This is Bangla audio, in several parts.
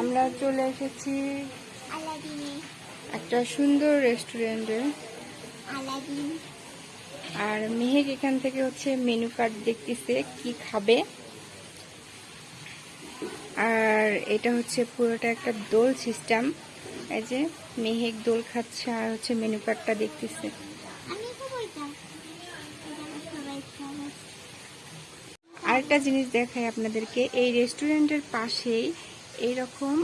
আমরা চলে এসেছি একটা সুন্দর রেস্টুরেন্টে। আর মেহেক এখান থেকে হচ্ছে মেনু কার্ড দেখতেছে কি খাবে। আর এটা হচ্ছে পুরোটা একটা দোল সিস্টেম। এই যে মেহেক দোল খাচ্ছে আর হচ্ছে মেনু কার্ডটা দেখতেছে। আরেকটা জিনিস দেখাই আপনাদেরকে এই রেস্টুরেন্টের পাশেই এইরকম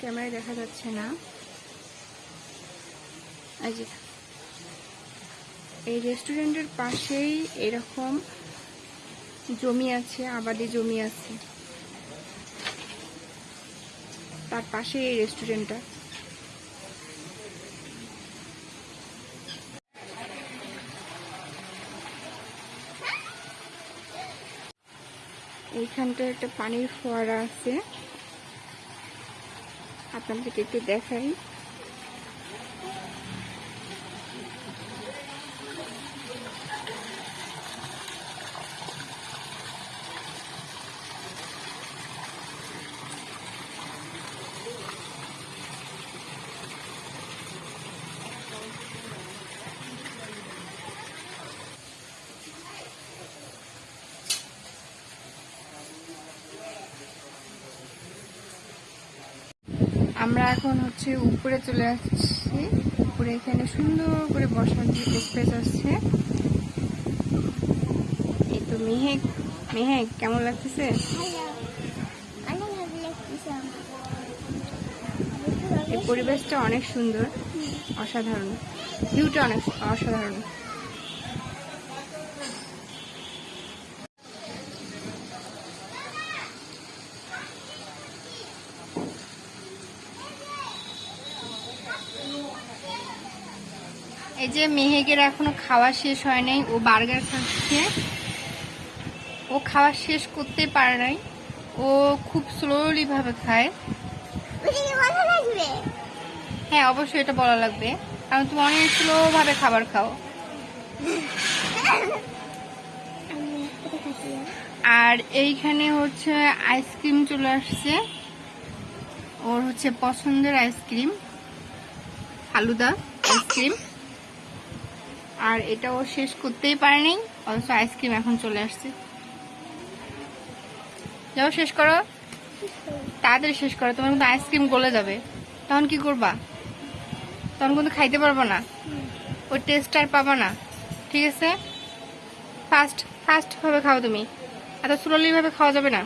ক্যামেরায় দেখা যাচ্ছে না। এই এই রেস্টুরেন্টের পাশেই এরকম জমি আছে, আবাদি জমি আছে। তার পাশে এই রেস্টুরেন্টটা। এইখানটা একটা পানির ফোয়ারা আছে। আপনাদেরকে একটু দেখাই। আমরা এখন হচ্ছে উপরে চলে আসছি। উপরে এখানে সুন্দর করে বসার স্পেস আছে। এই তো মেহেক। মেহেক কেমন লাগতেছে। এই পরিবেশটা অনেক সুন্দর। অসাধারণ। ভিউটা অনেক অসাধারণ। এই যে মেহেকের এখনও খাওয়া শেষ হয় নাই, ও বার্গার খাচ্ছে। ও খাওয়া শেষ করতে পারে নাই, ও খুব স্লোলি ভাবে খায়। হ্যাঁ অবশ্যই এটা বলা লাগবে, কারণ তুমি অনেক স্লো ভাবে খাবার খাও। আর এইখানে হচ্ছে আইসক্রিম চলে আসছে। ওর হচ্ছে পছন্দের আইসক্রিম, ফালুদা আইসক্রিম। আর এটা ও শেষ করতেই পারেনি, অথচ আইসক্রিম এখন চলে আসছে। যাও শেষ করো। তাড়াতাড়ি শেষ করো, তোমার কিন্তু আইসক্রিম গলে যাবে। তখন কি করবা? তখন কিন্তু খাইতে পারব না। ওই টেস্ট আর পাবা না। ঠিক আছে? ফাস্ট ফাস্ট ভাবে খাও তুমি। এত স্লোলি ভাবে খাওয়া যাবে না।